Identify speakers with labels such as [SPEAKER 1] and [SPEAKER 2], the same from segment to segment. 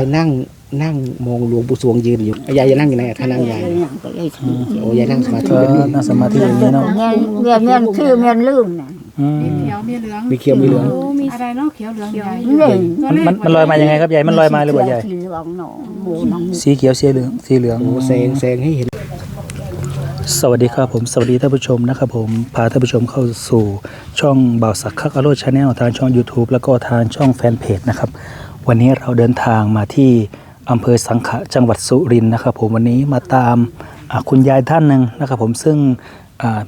[SPEAKER 1] ายนั่งนั่งมองหลวงปู่สวงยืนอยู่ยายจะนั่งอยู่ไหนอะท่านั่งยายโอ้ยายนั่งสมาธิ
[SPEAKER 2] ก็นั่งสมาธิอย่างนี้เนาะ
[SPEAKER 3] เมียนเมียนเมียนชื่อเมียนลืมน่ะ
[SPEAKER 2] อืม
[SPEAKER 4] เขียวมีเหลือง
[SPEAKER 1] มีเขียวมีเหลือง
[SPEAKER 4] โอ้มีอะไรเนาะเขียวเหลืองใหญ่
[SPEAKER 3] นี่
[SPEAKER 2] มันมันมันลอยมายังไงครับยายมันลอยมาหรือเปล่ายาย
[SPEAKER 3] สีเหลืองหนอหมูน้อง
[SPEAKER 2] สีเขียวสีเหลืองสีเหลือง
[SPEAKER 1] โอ้แสงแสงให้เห็น
[SPEAKER 2] สวัสดีครับผมสวัสดีท่านผู้ชมนะครับผมพาท่านผู้ชมเข้าสู่ช่องบ่าวสักคักอโรชาแนลทางช่อง YouTube แล้วก็ทางช่องแฟนเพจนะครับ วันนี้เราเดินทางมาที่อำเภอสังขะจังหวัดสุรินทร์นะครับ ผมวันนี้มาตามคุณยายท่านหนึ่งนะครับ ผมซึ่ง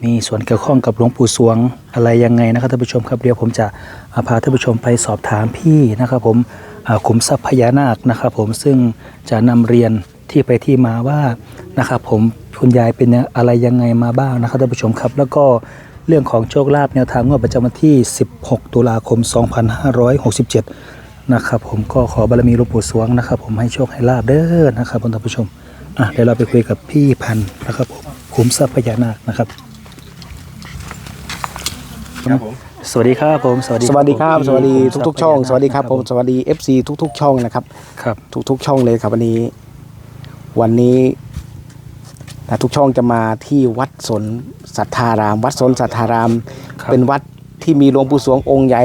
[SPEAKER 2] มีส่วนเกี่ยวข้องกับหลวงปู่สวงอะไรยังไงนะครับท่านผู้ชมครับเดี๋ยวผมจะพาท่านผู้ชมไปสอบถามพี่นะครับ ผมขุมทรัพย์พญานาคนะครับ ผมซึ่งจะนำเรียนที่ไปที่มาว่านะครับ ผมคุณยายเป็นอะไรยังไงมาบ้างนะครับท่านผู้ชมครับ แล้วก็เรื่องของโชคลาภแนวทางงวดประจำวันที่ 16 ตุลาคม 2567 นะครับ ผมก็ขอบารมีหลวงปู่สวงนะครับ ผมให้โชคให้ลาบเด้อนะครับท่านผู้ชมอะเดี๋ยวเราไปคุยกับพี่พันธุ์นะครับผมขุมทรัพย์พญานาคนะครับสวัสดีครับผมสวัสดี
[SPEAKER 1] สวัสดีครับ สวัสดี
[SPEAKER 2] ขุมทรัพย์
[SPEAKER 1] ทุกๆช่อง
[SPEAKER 2] พญานาค
[SPEAKER 1] สวัสดีครับผมสวัสดี FC ทุก ๆ ช่องนะครับ
[SPEAKER 2] ครับ
[SPEAKER 1] ทุกๆช่องเลยครับวันนี้ วันนี้นะทุกช่องจะมาที่วัดสนสัทธาราม วัดสนสัทธาราม
[SPEAKER 2] ครับ
[SPEAKER 1] เป็นวัดที่มีหลวงปู่สวงองค์ใหญ่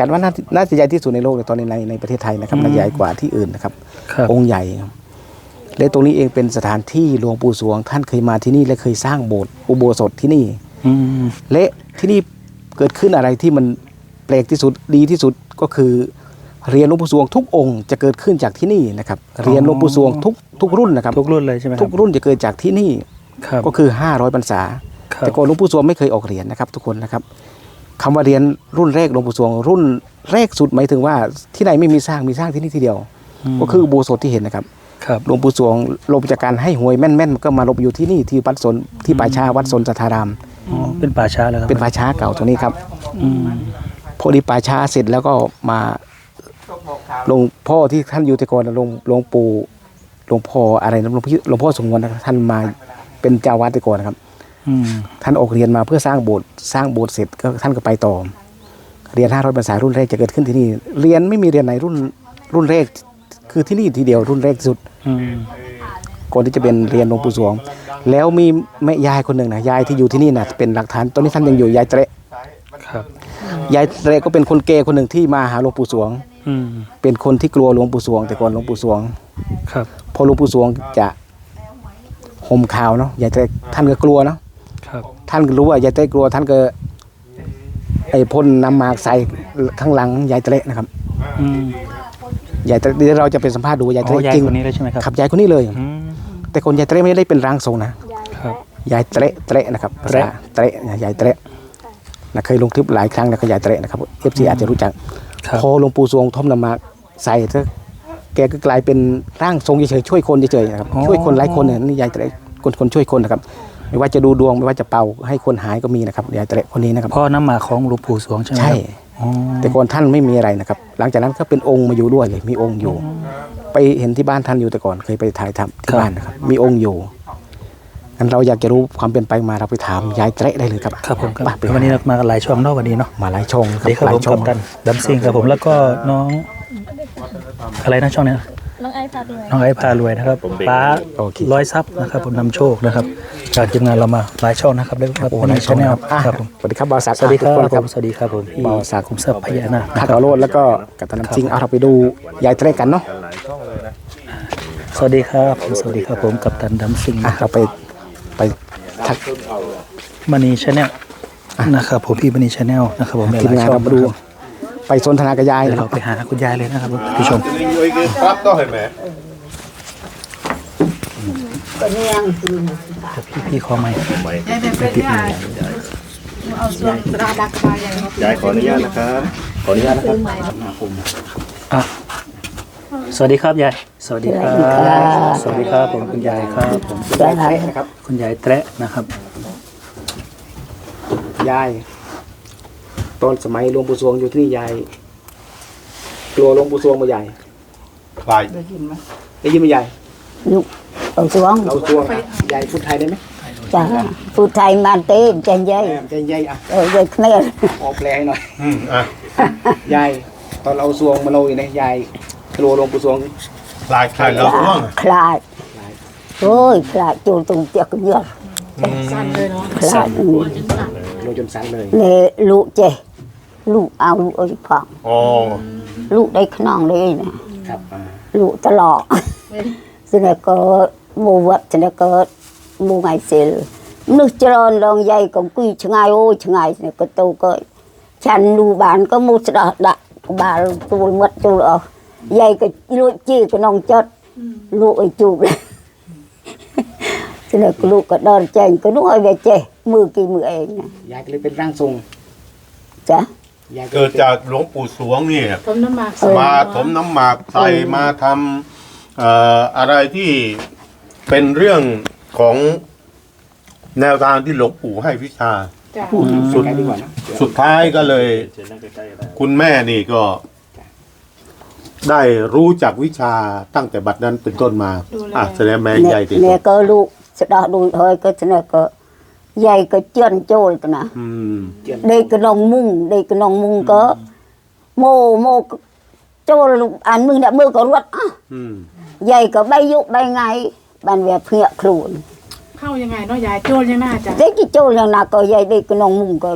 [SPEAKER 1] จัดว่าน่าน่าจะใหญ่ที่สุดในโลกในตอนนี้ในในประเทศไทยนะครับน่าจะใหญ่กว่าที่อื่นนะครับ
[SPEAKER 2] ครับ
[SPEAKER 1] องค์ใหญ่ครับและตรงนี้เองเป็นสถานที่หลวงปู่สวง ท่านเคยมาที่นี่และเคยสร้างโบสถ์อุโบสถที่นี่
[SPEAKER 2] อืม
[SPEAKER 1] และที่นี่เกิดขึ้นอะไรที่มันแปลกที่สุดดีที่สุดก็คือเรียนหลวงปู่สวงทุกองค์จะเกิดขึ้นจากที่นี่นะครับ เรียนหลวงปู่สวงทุกทุกรุ่นนะครับ
[SPEAKER 2] ทุกรุ่นเลยใช่ไหมค
[SPEAKER 1] ทุ
[SPEAKER 2] รับ
[SPEAKER 1] กรุ่นจะเกิดจากที่นี่
[SPEAKER 2] ครับ
[SPEAKER 1] ก็คือ 500พรรษา
[SPEAKER 2] ครับ
[SPEAKER 1] แต่ก่อนหลวงปู่สวงไม่เคยออกเหรียญนะครับ ทุกคนนะครับ คำว่าเรียนรุ่นแรกหลวงปู่สวง รุ่นแรกสุดหมายถึงว่าที่ไหนไม่มีสร้างมีสร้างที่นี่ทีเดียว
[SPEAKER 2] ม
[SPEAKER 1] ก็คืออุโบสถที่เห็นนะครับ
[SPEAKER 2] ครับ
[SPEAKER 1] หลวงปู่สวงลบจากการให้หวยแม่นๆก็มาลบอยู่ที่นี่ที่วัดสนที่ป่าช้าวัดสนสัทธาราม
[SPEAKER 2] อ๋อเป็นป่าช้าแล้วครับ
[SPEAKER 1] เป็นป่าช้าเก่าตรงนี้ครับ
[SPEAKER 2] อืม
[SPEAKER 1] พอดีป่าช้าเสร็จแล้วก็มาหลวงพ่อที่ท่านอยู่แต่ก่อนน่ะหลวงหลวงปู่หลวงพ่ออะไรนะหลวงพี่หลวงพ่อสงวนนะครับท่านมาเป็นเจ้าวัดแต่ก่อนนะครับ
[SPEAKER 2] อืม
[SPEAKER 1] ท่านออกเรียนมาเพื่อสร้างโบสถ์สร้างโบสถ์เสร็จก็ท่านก็ไปต่อ เรียน500ภาษารุ่นแรกจะเกิดขึ้นที่นี่ เรียนไม่มีเรียนไหนรุ่นรุ่นแรก คือที่นี่ทีเดียวรุ่นแรกที่สุด
[SPEAKER 2] อืม
[SPEAKER 1] ก่อนที่จะเป็นเรียนหลวงปู่สวง แล้วมีแม่ยายคนหนึ่งนะยายที่อยู่ที่นี่นะเป็นหลักฐานตอนนี้ท่านยังอยู่ยายเตระ
[SPEAKER 2] ครับ
[SPEAKER 1] ยายเตระก็เป็นคนเกย์คนหนึ่งที่มาหาหลวงปู่สวง
[SPEAKER 2] อืม
[SPEAKER 1] เป็นคนที่กลัวหลวงปู่สวง แต่ก่อนหลวงปู่สวง
[SPEAKER 2] ครับ
[SPEAKER 1] พอหลวงปู่สวงจะห่มขาวเนาะยายเตระท่านก็กลัวเนาะ
[SPEAKER 2] ครับ
[SPEAKER 1] ท่านก็รู้ว่ายายเตระกลัวท่านก็ไอ้พ่นน้ำหมากใส่ข้างหลังยายเตระนะครับ
[SPEAKER 2] อืม
[SPEAKER 1] ยายเตระเดี๋ยวเราจะไปสัมภาษณ์ดูว่ายายเต
[SPEAKER 2] อ๋อ
[SPEAKER 1] ระ
[SPEAKER 2] ยาย
[SPEAKER 1] จริง
[SPEAKER 2] คนนี้เลยใช่ไหมครับ
[SPEAKER 1] ขับยายคนนี้เลย
[SPEAKER 2] อืม
[SPEAKER 1] แต่คนยายเตระไม่ได้เป็นร่างทรงนะครับยายเตระเตระนะครับภาษาเตระนะยายเตระนะเคยลงคลิปหลายครั้งนะก็ยายเตระนะครับเอฟซีอาจจะรู้จัก
[SPEAKER 2] ครับ
[SPEAKER 1] พอหลวงปู่สวงทอมน้ำหมากใส่เถอะแกก็กลายเป็นร่างทรงเฉยๆช่วยคนเฉยๆนะครับช่วยคนหลายคนเนี่ยนี่ยายเตระคนคนช่วยคนนะครับ ไม่ว่าจะดูดวงไม่ว่าจะเป่าให้คนหายก็มีนะครับยายเตระคนนี้นะครับ
[SPEAKER 2] พ่อน้ำหมากของหลวงปู่สวงใช่ไหม
[SPEAKER 1] ใช่
[SPEAKER 2] ครับอ๋อ
[SPEAKER 1] แต่ก่อนท่านไม่มีอะไรนะครับ หลังจากนั้นก็เป็นองค์มาอยู่ด้วยเลย มีองค์อยู่ ไปเห็นที่บ้านท่านอยู่แต่ก่อนเคยไปถ่ายทำที่บ้านนะครับ มีองค์อยู่งั้นเราอยากจะรู้ความเป็นไปมาเราไปถามยายเตระได้เลยครับ
[SPEAKER 2] ครับผมครับ
[SPEAKER 1] ไปไป
[SPEAKER 2] วันนี้เรามากันหลายช่องเนอกวันนี้เนาะ
[SPEAKER 1] มาหลายช่อง
[SPEAKER 2] สวัสดีครับ
[SPEAKER 1] หลา
[SPEAKER 2] ผ
[SPEAKER 1] ย
[SPEAKER 2] ม
[SPEAKER 1] ช่อ
[SPEAKER 2] กั
[SPEAKER 1] ง
[SPEAKER 2] ปตันดัมซิงครับผมแล้วก็น้องอะไรนะช่องเนี้ย
[SPEAKER 4] น้องไอซ์พาด้วย
[SPEAKER 2] น้องไอ้พารวยนะครับป้า
[SPEAKER 1] โอเค
[SPEAKER 2] ร้อยซับนะครับผมนำโชคนะครับจากทีมงานเรามาหลายช่องนะครับเรียกว่า
[SPEAKER 1] โอ้
[SPEAKER 2] คน
[SPEAKER 1] ห
[SPEAKER 2] ใน
[SPEAKER 1] ลายช่
[SPEAKER 2] ช่
[SPEAKER 1] อ
[SPEAKER 2] องง
[SPEAKER 1] นะครับอะ
[SPEAKER 2] ครับผม
[SPEAKER 1] สวัสดีครับบาวสัก
[SPEAKER 2] สวัสดีครับ
[SPEAKER 1] ทุกน
[SPEAKER 2] ผมสวัสดีครับผมพี่
[SPEAKER 1] บ่าวศักดิ์
[SPEAKER 2] ขุมทรัพย์พญานาค
[SPEAKER 1] ทั
[SPEAKER 2] นะ
[SPEAKER 1] ก
[SPEAKER 2] ครับ
[SPEAKER 1] เอาโรดแล้วก็กับตานำจริงเอาเราไปดูยายเตระกันเนาะ
[SPEAKER 2] สวัสดีครับผมสวัสดีครับผมกัปตันดัมซิง
[SPEAKER 1] อะ
[SPEAKER 2] นะครับ
[SPEAKER 1] เราไปไปทัก
[SPEAKER 2] มณีชาแนลนะครับผมพี่มณีชาแนลนะครับผมห
[SPEAKER 1] ทีม
[SPEAKER 2] ลาย
[SPEAKER 1] งาน
[SPEAKER 2] ๆช่อ
[SPEAKER 1] เรา
[SPEAKER 2] ง
[SPEAKER 1] ไปดู ไปสนทนากับยาย
[SPEAKER 2] เดี๋ยว
[SPEAKER 1] นะค
[SPEAKER 2] เรา
[SPEAKER 1] รับ
[SPEAKER 2] ไปหาคุณยายเลยนะครับท่านผู้ชม
[SPEAKER 5] ปั๊บก็เห็นไหม
[SPEAKER 3] ก็เนียงคือ
[SPEAKER 2] พี่พี่ขอไหมค์
[SPEAKER 4] ยายแบบเป็นยายเอาส่วนตราดักมาอย่าง
[SPEAKER 5] ยายขออนุญาตนะครับ ขออนุญาตนะครับ
[SPEAKER 2] อะสวัสดีครับยายสวัสดีครับสวัสดีครับผมคุณยายครับผม
[SPEAKER 1] ยายเตระนะครับ
[SPEAKER 2] คุณยายแตระนะครับ
[SPEAKER 1] ยาย ตอนสมัยหลวงปู่สวงอยู่ที่นี่ยายกลัวหลวงปู่สวงมายาย
[SPEAKER 5] ใคร
[SPEAKER 1] ได้ยินไหมยาย
[SPEAKER 3] ลูกเอาสวง
[SPEAKER 1] เราสวงยายพูดไทยได้ไหม
[SPEAKER 3] จ้าพูดไทยมาเต้นใจเยัย
[SPEAKER 1] แอมใจยายอะ
[SPEAKER 3] เออเยัยเคลียร์
[SPEAKER 1] ออกแปลให้หน่อย
[SPEAKER 5] อืมอะ
[SPEAKER 1] ยายตอนเราสวงมาโนอยู่เนี่ยยายกลัวหลวงปู่สวง
[SPEAKER 5] คลายคลายแล้วว่าง
[SPEAKER 3] คลาดโอ้ยคลาดจูตรงเตียกเยอะ
[SPEAKER 4] สั้นเลยเนาะ
[SPEAKER 3] คลาดอืม
[SPEAKER 1] โลจนสันเลย
[SPEAKER 3] เลยลูกเจ ลูกเอาลูกเอาผัก
[SPEAKER 5] อ๋อ
[SPEAKER 3] ลูกได้ขนองเลยนะครับ
[SPEAKER 1] อ่า
[SPEAKER 3] ลูกตลอดสนก็มูวัดสนก็มูไงเซลนึกจรอนลองใหญ่ก็กุยชงายโอ้ชงายสนก็โตก็ฉันดูบานก็มูสระดะบาลตัวมัดตัวเอาใหญ่ก็ลูกจี้ก็น้องจดลูกไอ้จูบเลยสนก็ลูกก็ดอนแจงก็นุ่งไอ้เวเจมือกี่มือเองนะ
[SPEAKER 1] ยายก็เลยเป็นร่างทรง
[SPEAKER 3] จ้ะ
[SPEAKER 1] ยาย
[SPEAKER 5] เกิดจากหลวงปู่สวงเนี่ย
[SPEAKER 4] ต้มน้ำหมาก
[SPEAKER 5] มาถมน้ำหมากใส่มาทำเอ่ออะไรที่เป็นเรื่องของแนวทางที่หลวงปู่ให้วิชา
[SPEAKER 4] จ้ะ
[SPEAKER 5] สุด
[SPEAKER 1] ใกล้ดีกว่านะ
[SPEAKER 5] สุดท้ายก็เลยคุณแม่นี่ก็ ได้รู้จักวิชาตั้งแต่บัดนั้นเป็นต้นมา อะแสดงแม่ใหญ่ติด
[SPEAKER 3] แม่ก็ลูกสะดอดูเฮ้ยก็สนก็ ใหญ่ก็เจือนโจลกันนะ
[SPEAKER 5] อืม
[SPEAKER 3] เด็กก็นองมุงเด็กก็นองมุงก็ โมโมก็โจลอันมึงเนี่ยมือก็รวดอะ
[SPEAKER 5] อืม
[SPEAKER 3] ใหญ่ก็ใบยุใบไงบันเวียเพียครูน
[SPEAKER 4] เข้ายังไงเนาะยายโจรยังน่าจะ
[SPEAKER 3] เด็กที่โจลอย่างนาก็ใหญ่เด็กก็นองมุงก็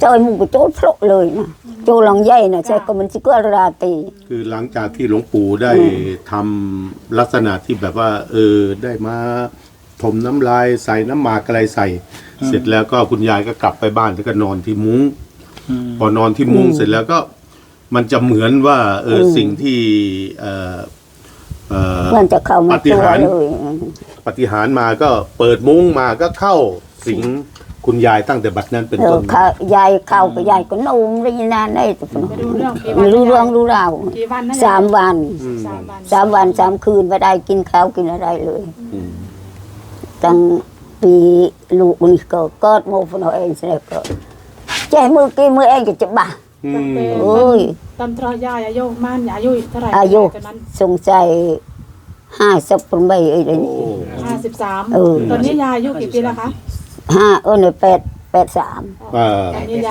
[SPEAKER 3] เจอมุงก็โจลโผล่เลยนะโจลหลังใหญ่นะใช่ก็มันสิก็ราตรี
[SPEAKER 5] คือหลังจากที่หลวงปู่ได้ทำลักษณะที่แบบว่า เออได้มา ถมน้ำลายใส่น้ำหมากอะไรใส่ เสร็จแล้วก็คุณยายก็กลับไปบ้านแล้วก็นอนที่มุ้ง
[SPEAKER 2] อืม
[SPEAKER 5] พอนอนที่มุ้งเสร็จแล้วก็มันจะเหมือนว่าเออสิ่งที่เออเออ
[SPEAKER 3] มันจะเข้ามา
[SPEAKER 5] ปฏิ
[SPEAKER 3] ตัว
[SPEAKER 5] หารย์
[SPEAKER 3] เลย
[SPEAKER 5] ปฏิหารย์มาก็เปิดมุ้งมาก็เข้าสิงคุณยายตั้งแต่บัดนั้นเป็น
[SPEAKER 3] เอ
[SPEAKER 5] ต้
[SPEAKER 3] อนเขายายเข้าก็ยายก็นุ่มได้ยินนานได้ตุก
[SPEAKER 4] ไปดูเรื่องกี่วัน
[SPEAKER 3] ไม่รู้เรื่องรู้ราว
[SPEAKER 4] กี่วันนะ
[SPEAKER 3] สามวัน
[SPEAKER 4] สามวัน
[SPEAKER 3] สามวันสามคืนไม่ได้กินข้าวกินอะไรเลย
[SPEAKER 5] อืม
[SPEAKER 3] ตั้งปีลูกนี่ก็เกิดโมฟนเอาเองเสร็จก็ใจมือกี้มือเองก็จะบ้า
[SPEAKER 5] อืม
[SPEAKER 3] โอ้ย
[SPEAKER 4] ตำตรอยายอายุมันอายุเท่าไหร่
[SPEAKER 3] อายุ
[SPEAKER 4] ตอนนั้น
[SPEAKER 3] สงสัยห้าสิบปนใบเอ้ยเดี๋ยว
[SPEAKER 5] โอ้
[SPEAKER 3] นี้
[SPEAKER 4] ห้าสิบสาม
[SPEAKER 3] เออ
[SPEAKER 4] ตอนนี้ยายอายุกี่ปีแล้วคะ
[SPEAKER 3] ห้าเออเนี่ยแปด แปดสาม
[SPEAKER 5] เอ่อ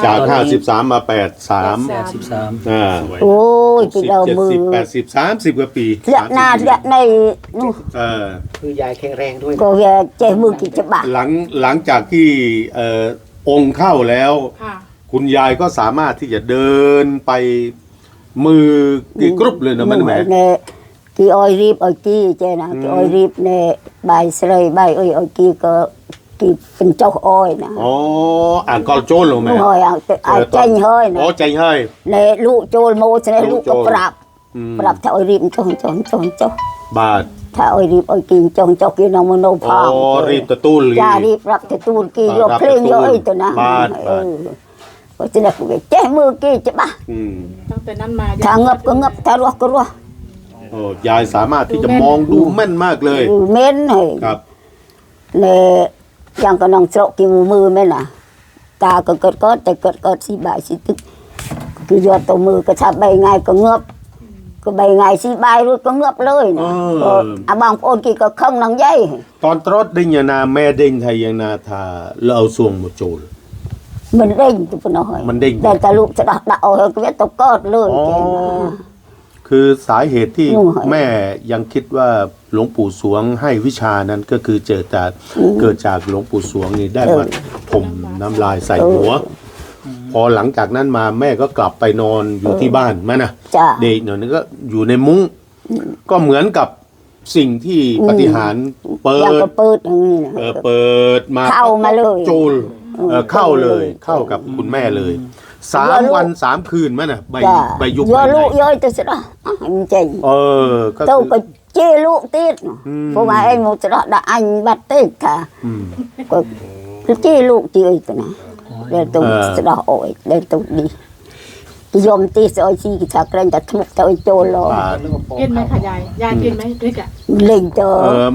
[SPEAKER 5] จากห้าสิบสามมาแปดสาม
[SPEAKER 2] แปดสิบสาม
[SPEAKER 5] อ่า
[SPEAKER 3] โอ้ย
[SPEAKER 5] สิ
[SPEAKER 3] ที่
[SPEAKER 5] บ
[SPEAKER 3] เรา
[SPEAKER 5] เจ็ด
[SPEAKER 3] มือ
[SPEAKER 5] สิบแปดสิบสามสิบกว่าปี
[SPEAKER 3] เละหนา
[SPEAKER 5] 30
[SPEAKER 3] เละในนู่น
[SPEAKER 5] เออ
[SPEAKER 1] คือยายแข็งแรงด้วย
[SPEAKER 3] ก็แกใจมือกี่จะบ้า
[SPEAKER 5] หลังหลังจากที่เอ่อองค์เข้าแล้ว
[SPEAKER 4] ค่ะ
[SPEAKER 5] คุณยายก็สามารถที่จะเดินไปมือกี่กรุ๊ปเลยนะมันแหม
[SPEAKER 3] เนี่ยกี่ออยรีบออยกี้เจนะกี่ออยรีบเนี่ยใบเสลยใบเอ้ยออยกี้ก็ กี่เป็นเจ้าออยนะ
[SPEAKER 5] อ๋ออ่านกอลโจนลงไหม
[SPEAKER 3] ลูกหอยเอาแต่เอาใจเฮ้ยนะ
[SPEAKER 5] อ๋อใจเฮ้ย
[SPEAKER 3] ในลูกโจรโมชนะลูกก็ปรับ
[SPEAKER 5] อืม
[SPEAKER 3] ปรับถ้าออยรีบจงจงจงจง
[SPEAKER 5] บาท
[SPEAKER 3] ถ้าออยรีบออยกินจงจงกินน้องมโนพ
[SPEAKER 5] อ๋อ
[SPEAKER 3] อง
[SPEAKER 5] รีบตะตู้ลี
[SPEAKER 3] จ้ารีบรับแต่ตูนกี่
[SPEAKER 5] อ่าย
[SPEAKER 3] ก
[SPEAKER 5] รับ
[SPEAKER 3] เพลง
[SPEAKER 5] แต่
[SPEAKER 3] เย
[SPEAKER 5] ตู
[SPEAKER 3] อะ
[SPEAKER 5] น
[SPEAKER 3] ไอ้ตัวนะ
[SPEAKER 5] บาท
[SPEAKER 3] เออก็จะได้แจ้มือกี่จะบ้า
[SPEAKER 5] อืม
[SPEAKER 4] ตั้งแต่นั้นมา
[SPEAKER 3] ถ้างับก็งับถ้ารัวก็รัว
[SPEAKER 5] โอ้ยายสามารถที่จะมองดูแม่นมากเลย
[SPEAKER 3] เม้นให้
[SPEAKER 5] ครับ
[SPEAKER 3] ในยังก็น้องโจกี่มือแม่น่ะตาก็เกิดก็แต่เกิดก็สิบายสิตึกคือยอดตัวมือก็ทับใบไงก็เงือ บก็ใบไงสิบายรู้ก็เงือบเลยนะ
[SPEAKER 5] เออ
[SPEAKER 3] ก็อาบางคนกี่ก็เครื่องนังใหญ่
[SPEAKER 5] ตอนตรอดดิ้งยานาแม่ดิ้งไทยยังนาทาเราเอาสวงมาโจร
[SPEAKER 3] มันเด้งตัวน้อย
[SPEAKER 5] มันเด้ง
[SPEAKER 3] แต่ตาลูกจะดักดักเอาก็เวทตกกอดเลย
[SPEAKER 5] อ๋อ
[SPEAKER 3] แกนะ
[SPEAKER 5] คือสาเหตุที่
[SPEAKER 3] หนูหาย
[SPEAKER 5] แม่ยังคิดว่าหลวงปู่สวงให้วิชานั้นก็คือเจอจากเกิดจากหลวงปู่สวงนี่ได้มาถมน้ำลายใส่หัว พอหลังจากนั้นมาแม่ก็กลับไปนอนอยู่ที่บ้านแม่นะ
[SPEAKER 3] จ้า
[SPEAKER 5] เด็กหน่อยนึงก็อยู่ในมุ้ง ก็เหมือนกับสิ่งที่ปฏิหารย์เปิ
[SPEAKER 3] ยัง
[SPEAKER 5] ด
[SPEAKER 3] ก็เปิดอย่างนี้นะ
[SPEAKER 5] เออเปิดมา
[SPEAKER 3] เข้ามาเลย
[SPEAKER 5] โจรเออเข้าเลย
[SPEAKER 3] เออ
[SPEAKER 5] เข้ากับคุณแม่เลย สา
[SPEAKER 3] เย
[SPEAKER 5] ม
[SPEAKER 3] อะลูก
[SPEAKER 5] วันสามคืนมั้ยน่ะใบ
[SPEAKER 3] จ้า
[SPEAKER 5] ใบยุบ
[SPEAKER 3] ย
[SPEAKER 5] ใบ
[SPEAKER 3] อ
[SPEAKER 5] ไหน
[SPEAKER 3] ลูกย้อยตัวสิละอะมันเจ๋ง
[SPEAKER 5] เออก็
[SPEAKER 3] เต้า
[SPEAKER 5] คือ
[SPEAKER 3] ก็เจลูกติดเนาะ
[SPEAKER 5] อืม
[SPEAKER 3] เพราะว่าไอ้หมูจะได้อันบัดติดค่ะ
[SPEAKER 5] อืม
[SPEAKER 3] ก็เจลูกจีไอ้ตัวนะเดี๋ยวตัว
[SPEAKER 5] เออ
[SPEAKER 3] จะได้โอ้ยเดี๋ยวตัวดียอมตีสอยซีกิจการแต่ทุกเท่าไอ้โจรโล
[SPEAKER 5] บาท
[SPEAKER 4] กินไหมคะยาย ยายกินไหมพริกอะ
[SPEAKER 3] เล่งเจอ
[SPEAKER 5] เออ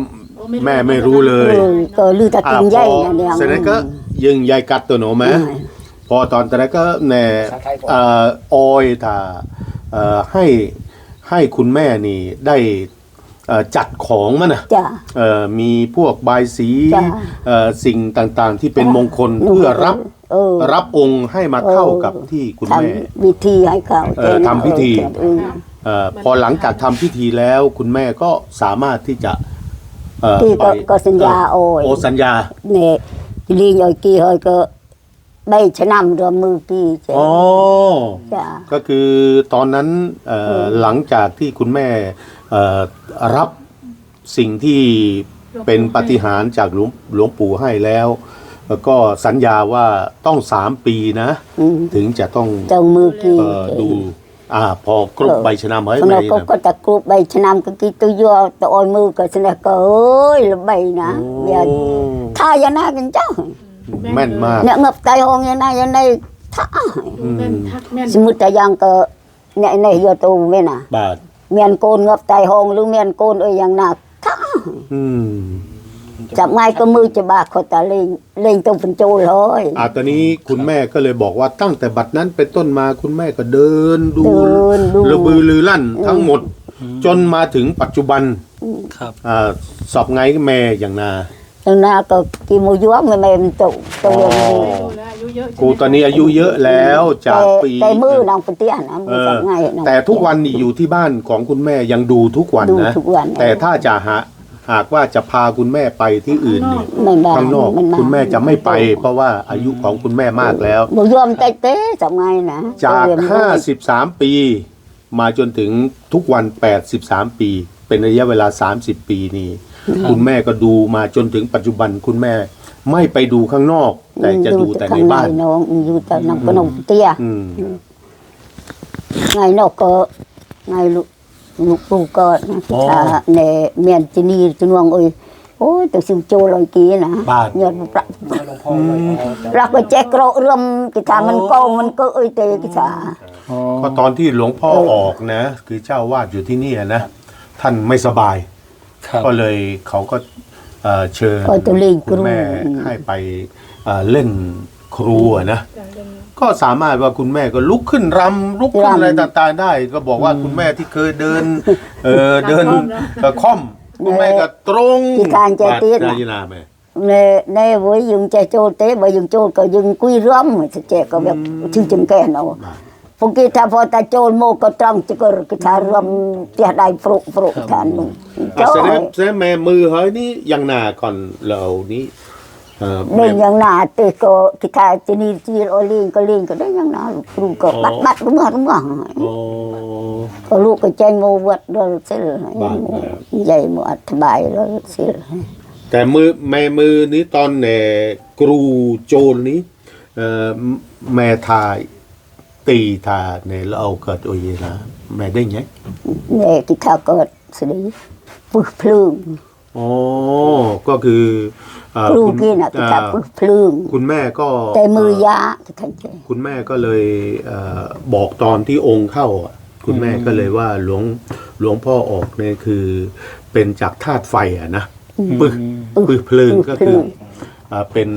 [SPEAKER 5] แม่ไม่รู้เล
[SPEAKER 3] เอยอก็ลือตะกินใหญ่นะเนี่ย
[SPEAKER 5] เสร็จแล้วก็ยิงยายกัดตัวหนูไหม
[SPEAKER 3] อืม
[SPEAKER 5] พอตอนนั้นก็แน่เอ่อออยถ้าเอ่อให้ให้คุณแม่นี่ได้เอ่อจัดของมันนะ
[SPEAKER 3] จ้า
[SPEAKER 5] เอ่อมีพวกบายสี
[SPEAKER 3] จ้ะ
[SPEAKER 5] เอ่อสิ่งต่างๆ ที่เป็นมงคลเพื่อรับ
[SPEAKER 3] เออ
[SPEAKER 5] รับองค์ให้มาเข้ากับที่คุณแม่
[SPEAKER 3] ทำวิธีให้เขา
[SPEAKER 5] เออทำพิธี
[SPEAKER 3] เออ
[SPEAKER 5] เอ่อพอหลังจากทำพิธีแล้วคุณแม่ก็สามารถที่จะเอ่อ
[SPEAKER 3] ที่ก็
[SPEAKER 5] ไป
[SPEAKER 3] ก็สัญญาโอ้ย
[SPEAKER 5] โอสัญญา
[SPEAKER 3] เนี่ยลีนอยกี่เฮยก็ ใบชะนำรวมมือกี่จ้ะ
[SPEAKER 5] อ๋อ
[SPEAKER 3] จ้ะ
[SPEAKER 5] ก็คือตอนนั้นเอ่อ
[SPEAKER 3] เออ
[SPEAKER 5] หลังจากที่คุณแม่เอ่อรับสิ่งที่เป็นปาฏิหารย์จากหลวงหลวงปู่ให้แล้ว แล้วก็สัญญาว่าต้องสามปีนะ
[SPEAKER 3] อืม
[SPEAKER 5] ถึงจะต้อง
[SPEAKER 3] เจ้ามือกี่
[SPEAKER 5] เอ่อดูอ่าพอกรุบใบชะนำไว้
[SPEAKER 3] สำห
[SPEAKER 5] ใน
[SPEAKER 3] รับก็
[SPEAKER 5] นะ
[SPEAKER 3] ก็ตะกรุบใบชะนำก็กี่ตัวยัวตัวอ้อยมือก็สนะก็เอ้ยละใบนะอย่าถ้าอย่าน่ากันเจ้า
[SPEAKER 5] แม่นมาก
[SPEAKER 3] เนี่ยงับไตห้องอย่าน่าอย่าในถ้า
[SPEAKER 4] แม่นทักแม่น
[SPEAKER 3] สมมุติแต่ยังก็เนี่ยในยอตูแม่น่ะ
[SPEAKER 5] บาท
[SPEAKER 3] เมียนโกนงับไตห้องหรือเมียนโกนเอ้ยอย่างน่ะถ้า
[SPEAKER 5] อืม
[SPEAKER 3] จับไม้ก็มือจะบาดเขาตาเล่งเล่งตรงเป็นโจเลย
[SPEAKER 5] อ่าตอนนี้คุณแม่ก็เลยบอกว่าตั้งแต่บัดนั้นเป็นต้นมาคุณแม่ก็เดินดู
[SPEAKER 3] เดินดู
[SPEAKER 5] ระบือลือลั่นทั้งหมด จนมาถึงปัจจุบัน
[SPEAKER 2] ครับ
[SPEAKER 5] อ่าสอบไงแม่อย่างนา
[SPEAKER 3] ตรงหน้าก็กี่โมยัวไม่ไม่มันโตตัวเรื่องนี้
[SPEAKER 4] ดูแลอายุเยอะ
[SPEAKER 5] กูตอนนี้อายุเยอะแล้วจาก
[SPEAKER 3] แต่
[SPEAKER 5] ปี
[SPEAKER 3] แต่มือน้องปะเตี้ยนะมื
[SPEAKER 5] เอ
[SPEAKER 3] อ
[SPEAKER 5] อ
[SPEAKER 3] จับไงน้อง
[SPEAKER 5] แต่ทุกวันนี่อยู่ที่บ้านของคุณแม่ยังดูทุกวัน
[SPEAKER 3] ดู
[SPEAKER 5] นะ
[SPEAKER 3] ทุกวัน
[SPEAKER 5] แต่ถ้าจะหาหากว่าจะพาคุณแม่ไปที่อื่นเนี่ย
[SPEAKER 3] ไม่ได้
[SPEAKER 5] ข้างนอก
[SPEAKER 3] มัน
[SPEAKER 5] คุณแม่จะไม่ไป เพราะว่าอายุของคุณแม่มากแล้ว
[SPEAKER 3] โมยัวมันเต้เต้จับไงนะ
[SPEAKER 5] จาก
[SPEAKER 3] เรียนรู้
[SPEAKER 5] 53 ปี มาจนถึงทุกวัน 83 ปี เป็นระยะเวลา 30 ปีนี้ คุณแม่ก็ดูมาจนถึงปัจจุบันคุณแม่ ไม่ไปดูข้างนอก แต่จะดูแต่ในบ้าน
[SPEAKER 3] ข้งน้องอยู่แต่น้องก็น้องปะเตี้ย
[SPEAKER 5] อืม
[SPEAKER 3] ไงนอกก็ไงลูกลูกปูก็นะ
[SPEAKER 5] อ๋อ
[SPEAKER 3] ถ้าในเมียนจีนีจนวงเอ้ยโอ้ยตัวซิมโจลอยกี้นะ
[SPEAKER 5] บาท
[SPEAKER 3] ยอดปรับรักก็แจกโกรเรื่มกิจามันโกงมันก็เอ้ยเตะกิจา
[SPEAKER 5] ก็ตอนที่หลวงพ่อ
[SPEAKER 3] เออ
[SPEAKER 5] ออกนะ คือเจ้าวาดอยู่ที่นี่นะ ท่านไม่สบาย
[SPEAKER 2] ครับ
[SPEAKER 5] ก็เลยเขาก็เอ่อเชิญ
[SPEAKER 3] ก็ตัวเล่นค
[SPEAKER 5] คุณ
[SPEAKER 3] รู
[SPEAKER 5] แม่ให้ไปเอ่อเล่นครูอะนะก็สามารถว่าคุณแม่ก็ลุกขึ้นรำลุกขึ้นอะไรต่างๆได้ ก็บอกว่าคุณแม่ที่เคยเดินเออเดินเอ่อค่อมคุณแม่ก็ตรง
[SPEAKER 3] ที่การใจตีน
[SPEAKER 5] นายินาแม่
[SPEAKER 3] ในใน với dùng chạy trâu tế bởi dùng trâu có dùng quy râm thì trẻ có việc chứ chừng kẻ nào phong kia ta phò ta trâu mô có trong chứ có cái thà râm tia đai phụ phụ thà nụ
[SPEAKER 5] อะแสดง
[SPEAKER 3] trời
[SPEAKER 5] แสดงแม่มือเฮ้ยนี่ยังหนาก่อนเรานี้เอ่อแม่
[SPEAKER 3] nên yang nà tê có cái thà chỉ đi chỉ ở liền có liền có đấy yang nà ru có bắt bắt đúng không đúng không
[SPEAKER 5] อ๋อ
[SPEAKER 3] có lúc cái chân mô vật rồi sẽ là
[SPEAKER 5] Vâng,
[SPEAKER 3] vậy mà thà bài rồi sẽ là
[SPEAKER 5] แต่มือแม่มือนี้ตอนเนี่ยครูโจรนี้เอ่อแม่ทาย ตีทาเนี่ยเราเอาเกิดโอเยนะแม่ได้ไง
[SPEAKER 3] nè cái thà có sẽ đi phước phương
[SPEAKER 5] อ๋อก็คือเอ่อ
[SPEAKER 3] ครู
[SPEAKER 5] คุณ
[SPEAKER 3] kia là cái
[SPEAKER 5] เอ่
[SPEAKER 3] thà
[SPEAKER 5] อ
[SPEAKER 3] phước phương
[SPEAKER 5] คุณแม่ก็
[SPEAKER 3] แต่มือ
[SPEAKER 5] เยา
[SPEAKER 3] ที่ทันใจ
[SPEAKER 5] คุณแม่ก็เลยเอ่อบอกตอนที่องค์เข้าอะคุณแม่ก็เลยว่าหลวงหลวงพ่อออกเนี่ยคือเป็นจากธาตุไฟอะนะปึกปึกเพลิงก็คืออ่าเป็น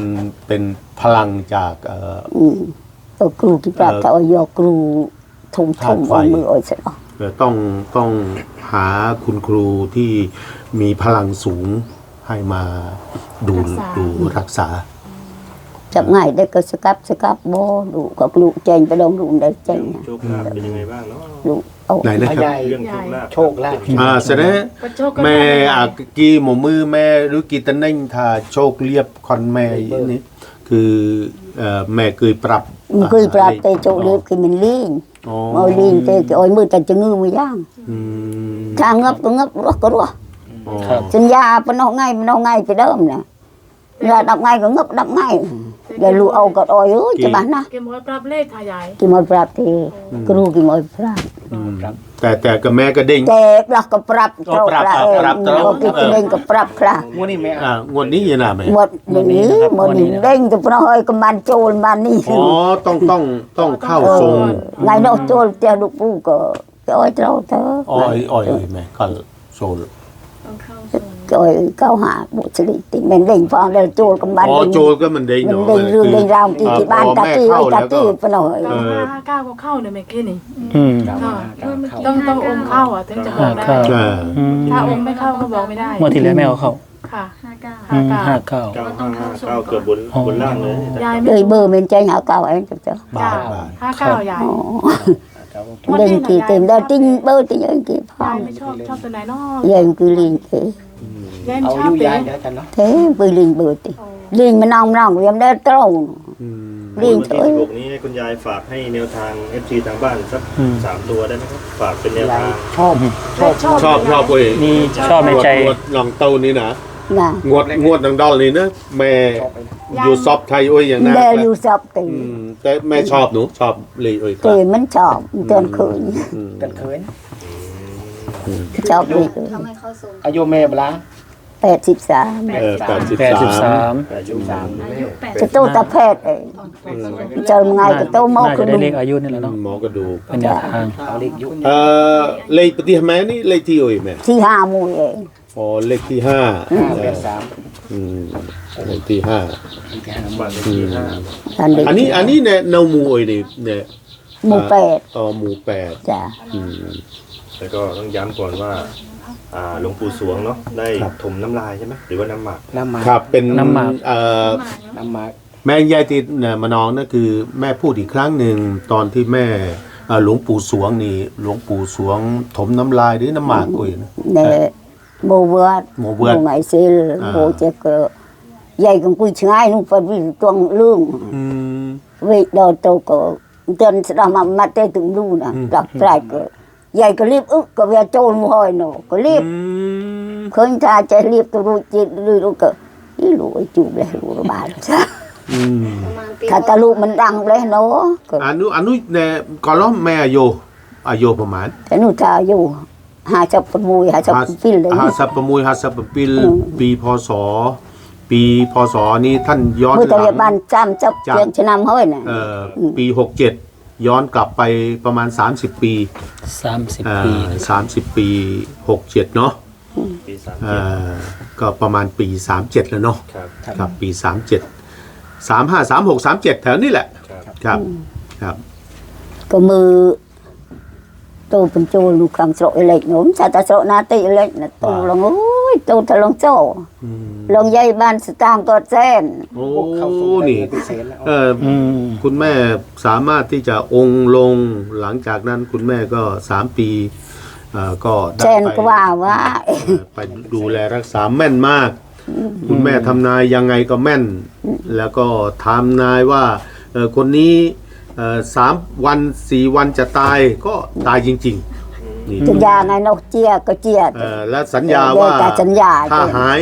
[SPEAKER 5] เป็นพลังจากเอ่อ
[SPEAKER 3] อืม เอาครูที่ปราบ
[SPEAKER 5] เอ่อ
[SPEAKER 3] ถ้าเอายอครูทงท
[SPEAKER 5] ธาตุ
[SPEAKER 3] ง
[SPEAKER 5] ไฟ
[SPEAKER 3] เอามือเอาเสร็จแล้ว
[SPEAKER 5] เอ่อต้องต้องหาคุณครูที่มีพลังสูงให้มาดู
[SPEAKER 4] รักษา
[SPEAKER 5] ดูรักษา
[SPEAKER 3] จับง่ายได้ก็สกับสกับบ่ดูก็ลูกเจงไปลองดูได้เจงนะ
[SPEAKER 6] โชคลาภเป็นยังไงบ้างเนาะ
[SPEAKER 3] ลูกเอา
[SPEAKER 5] ไหนนะครับ
[SPEAKER 6] เรื่องโชคลาภ
[SPEAKER 1] โชคลาภ
[SPEAKER 5] อ่าแสดง
[SPEAKER 4] ก็โชคก็
[SPEAKER 5] แม่
[SPEAKER 4] ได้
[SPEAKER 5] อากีหมมือแม่หรือกีตะเน่งถ้าโชคเรียบคอนแม่นี่ คือเอ่อแม่เคยปรับ
[SPEAKER 3] มันเคยปราบแต่โจเล็บคือมันลีน
[SPEAKER 5] อ๋อ
[SPEAKER 3] เอาลีนแต่เอามือแต่จะงือมือย่าง
[SPEAKER 5] อืม
[SPEAKER 3] ถ้างับก็งับรัวก็รัว
[SPEAKER 5] อ๋อ
[SPEAKER 3] สัญญาปนเอาง่ายปนเอาง่ายไปเดิมนะเวลาดับง่ายก็งับดับง่ายเดี๋ยวลูกเอาก็อ่อยเอ้ยจะบ้านนะ
[SPEAKER 4] เกมมวยปรับเลขทายาย
[SPEAKER 3] กี่มอยปราบทีครูกี่มอยปราบ
[SPEAKER 5] อืมแต่แต่กับแม่ก็เด้ง
[SPEAKER 3] แต่ปลักก็ปรับ
[SPEAKER 5] อ๋อปรับ
[SPEAKER 3] เออ
[SPEAKER 5] ปรับปรับ
[SPEAKER 3] เออกินเองก็ปรับคลา
[SPEAKER 2] งวดนี้แม่
[SPEAKER 5] อ่างวดนี้ยังไงแม่
[SPEAKER 3] หมดนี้หมดนี้เด้งแต่พระเฮยก็มันโจรมันนี่
[SPEAKER 5] อ๋อต้องต้องต้องเข้า
[SPEAKER 3] เอ
[SPEAKER 5] ทรง
[SPEAKER 3] อไงนอกโจรเจ้าลูกปู่ก็ก็อ้อยเราเถอะ
[SPEAKER 5] อ้อยอ้อยแม่ก็โซล
[SPEAKER 4] ต้องเข้าส่ง
[SPEAKER 3] ก็อ้อยเข้าหาบุตรีติ แม่นเด้งฟังแล้วโจรก็มัน
[SPEAKER 5] อ๋อ
[SPEAKER 3] เด้ง
[SPEAKER 5] โจลก็มันเด้ง
[SPEAKER 3] มัน
[SPEAKER 5] เนาะ
[SPEAKER 3] เด้งเรื่องเด้งราวที่ที่บ้าน
[SPEAKER 5] พอ
[SPEAKER 3] ตา
[SPEAKER 5] แม่
[SPEAKER 3] ตี้ไอ้
[SPEAKER 5] เข้า
[SPEAKER 3] ตา
[SPEAKER 5] แล้วก็
[SPEAKER 3] ตี้พะเนย
[SPEAKER 4] เก้าห้าห้าเก้าก็เข้าเนี่ยเมื่อกี้นี่
[SPEAKER 2] อืม
[SPEAKER 4] ค่ะต้องต้ององค์เข้าอะถึงจะบอกได้
[SPEAKER 2] ห้าเก้า
[SPEAKER 5] อ่า
[SPEAKER 2] อืม
[SPEAKER 4] ถ้าองค์ไม่เข้าก็บอกไม่ได้
[SPEAKER 2] งวดที่แล้วแม่เอาเข้า
[SPEAKER 4] ค่ะ ห้าเก้า
[SPEAKER 2] อื
[SPEAKER 4] ห้ามเก้า
[SPEAKER 2] ห้าเก้า
[SPEAKER 6] เก้าห้าห้าเก้าเกือบบนบนล่างเลย
[SPEAKER 4] ยายไม่
[SPEAKER 3] เอ้ยเบอร์มันใจหาเก่าเองจ้ะ
[SPEAKER 4] จ้าห้าเก้ายาย
[SPEAKER 3] อ๋อเล่นกี่เต็มได้ติ้งเบอร์ติ้งยังกี่พ่อยา
[SPEAKER 4] ยไม่ชอบชอบตัวไหนเนาะ
[SPEAKER 3] ยังคือลิ งเท
[SPEAKER 4] ยายไม่ชอบเป็น
[SPEAKER 3] เทเบอร์ลิงเบอร์ติลิงมันนองนองยังได้ตรง
[SPEAKER 5] อืม
[SPEAKER 3] ลิง
[SPEAKER 6] วัน
[SPEAKER 3] เถ
[SPEAKER 6] ที่
[SPEAKER 3] อะ
[SPEAKER 6] สิบหกนี้ให้คุณยายฝากให้แนวทาง FC ทางบ้านสักสามตัวได้ไหมครับ ฝากเป็นแนวทาง
[SPEAKER 1] ชอบ
[SPEAKER 4] ชอบชอบ
[SPEAKER 5] ชอบชอบเว้ย
[SPEAKER 2] นี่ชอบในใจ
[SPEAKER 5] งวดงวดน้องเต้านี่นะ
[SPEAKER 3] นะ
[SPEAKER 5] งวดงวดน้องดอลนี่นะแม่อยู่ซอบไทยโอ้ยอย่างนั้น
[SPEAKER 3] ได้อยู่สับตี
[SPEAKER 5] อืมแต่แม่ชอบหนูชอบเลยโอ้ยค
[SPEAKER 3] ตี
[SPEAKER 5] รับ
[SPEAKER 3] มันชอบมันเตือนคืน
[SPEAKER 5] อืม
[SPEAKER 1] กันเคย
[SPEAKER 3] ชอบเลย
[SPEAKER 1] อายุแม่บลา
[SPEAKER 3] แปดสิบสาม
[SPEAKER 5] เออแปดสิบ
[SPEAKER 2] แปดสิบ
[SPEAKER 5] สา
[SPEAKER 2] สามม
[SPEAKER 1] อายุสาม
[SPEAKER 3] จะโตตะแพทย์เองเจอไงก็โตมอ
[SPEAKER 2] น่า
[SPEAKER 3] คื
[SPEAKER 2] จะ
[SPEAKER 3] อ
[SPEAKER 2] ได้
[SPEAKER 3] ดู
[SPEAKER 2] เลขอายุนี่แหละเนาะ
[SPEAKER 5] หมอกระดูก
[SPEAKER 2] เป็นแนวทาง
[SPEAKER 1] เอาเลขยุ
[SPEAKER 5] เอ่อเลขปฏิหารนี่เลขที่โอ้ยแม่
[SPEAKER 3] ที่ห้ามูเอง
[SPEAKER 5] อ๋อเลขที่ห้า
[SPEAKER 1] แปดสาม
[SPEAKER 5] อืมเลขที่ห้า
[SPEAKER 6] บ้านเลขที่ห้า
[SPEAKER 3] อันเด็ก
[SPEAKER 5] อันนี้อันนี้เนี่ยเนาหมูโอ้ยนี่เนี่ย
[SPEAKER 3] หมูแปด
[SPEAKER 5] อ๋อหมูแปด
[SPEAKER 3] จ้ะ
[SPEAKER 5] อืม
[SPEAKER 6] แล้วก็ต้องย้ำก่อนว่าอ่า หลวงปู่สวงเนาะได้
[SPEAKER 5] ครับ
[SPEAKER 6] ถมน้ำลายใช่ไหมหรือว่าน้ำหมาก
[SPEAKER 1] น้ำหมาก
[SPEAKER 5] ครับเป็น
[SPEAKER 2] น้ำหมาก
[SPEAKER 5] เอ่อ
[SPEAKER 1] น้ำหมาก
[SPEAKER 5] แม่ยายติดเนี่ยมานองนั่นคือแม่พูดอีกครั้งหนึ่งตอนที่แม่เอ่อหลวงปู่สวงนี่หลวงปู่สวง ถมน้ำลายหรือน้ำหมากโอ้ยนะ
[SPEAKER 3] ในโบเวิร์ด
[SPEAKER 5] โมเวิร์ด
[SPEAKER 3] ไงเซล
[SPEAKER 5] อ่า
[SPEAKER 3] โบเจกใหญ่กันกุยช่ายนุ่งฟันวิ่งตวงลื่ง
[SPEAKER 5] อืม
[SPEAKER 3] เวดอโตก็เตือนสดามามาเตถึงดูนะดับไตรก็ ใหญ่ก็รีบอึกก็เวียโจรมหอยโนก็รีบ
[SPEAKER 5] อืม
[SPEAKER 3] เคยทาใจรีบก็รู้จิตรู้ก็อีหลูไอ้จูบเลยรู้ระบาดซะ
[SPEAKER 5] อืม
[SPEAKER 3] ถ้าตะลุมันดังเลยเนาะก็
[SPEAKER 5] อันนู้นอันนู้นเนี่ยก่อนแล้วแม่อายุอายุประมาณ
[SPEAKER 3] แต่หนูทาอยู่หาจับปมูยหาจับฟิลเลย
[SPEAKER 5] ห้าสับประมุยห้าสับประปิล
[SPEAKER 3] อืม
[SPEAKER 5] ปีพศปีพศนี้ท่านย้อน
[SPEAKER 3] เมื่อ
[SPEAKER 5] ห
[SPEAKER 3] ตะ
[SPEAKER 5] ลั
[SPEAKER 3] เวีย
[SPEAKER 5] ง
[SPEAKER 3] บ้านจำจับ
[SPEAKER 5] จำ
[SPEAKER 3] เพียงชะนำห้อยน่ะ
[SPEAKER 5] เอ่อปีหกเจ็ด ย้อนกลับไปประมาณ 30 ปี
[SPEAKER 2] สามสิบ
[SPEAKER 5] อ่า
[SPEAKER 2] ปี
[SPEAKER 5] สามสิบปีหกเจ็ดเนาะ
[SPEAKER 6] ปีสาม
[SPEAKER 5] อ่
[SPEAKER 6] เจ็ดา
[SPEAKER 5] ก็ประมาณปีสามเจ็ดแล้วเนาะ
[SPEAKER 6] ครับ
[SPEAKER 5] ครับปีสามเจ็ดสามห้าสามหกสามเจ็ดแถวนี้แหละ
[SPEAKER 6] ครับ
[SPEAKER 5] ครับครับ
[SPEAKER 3] ก็มือ โตเป็นโจลูกคำโสรเล็กหนุ่มชาตาโสรนาติเล็กนะโตลงโอ้ยโตทะลงโจ
[SPEAKER 5] อืม
[SPEAKER 3] ลงใหญ่บ้านสตางค์ก็แซน
[SPEAKER 5] โอ้
[SPEAKER 1] เข้าสู่
[SPEAKER 5] นี่
[SPEAKER 1] พิเศษแล้ว
[SPEAKER 5] เออ
[SPEAKER 2] อืม
[SPEAKER 5] คุณแม่สามารถที่จะองค์ลงหลังจากนั้นคุณแม่ก็สามปีเอ่อก็ได้
[SPEAKER 3] แซน
[SPEAKER 5] ไป
[SPEAKER 3] ก็ว่าว่า
[SPEAKER 5] เอ่อไปดูแลรักษาแม่นมาก คุณแม่ทำนายยังไงก็แม่น แล้วก็ทำนายว่าเอ่อคนนี้เอ่อ สามวันสี่วันจะตายก็ตายจริงๆนี่
[SPEAKER 3] จะยาไงนกเจียก็เจีย
[SPEAKER 5] เอ่อและสัญญาว่า
[SPEAKER 3] เดี๋ยวแต่สัญญา
[SPEAKER 5] ถ้าหาย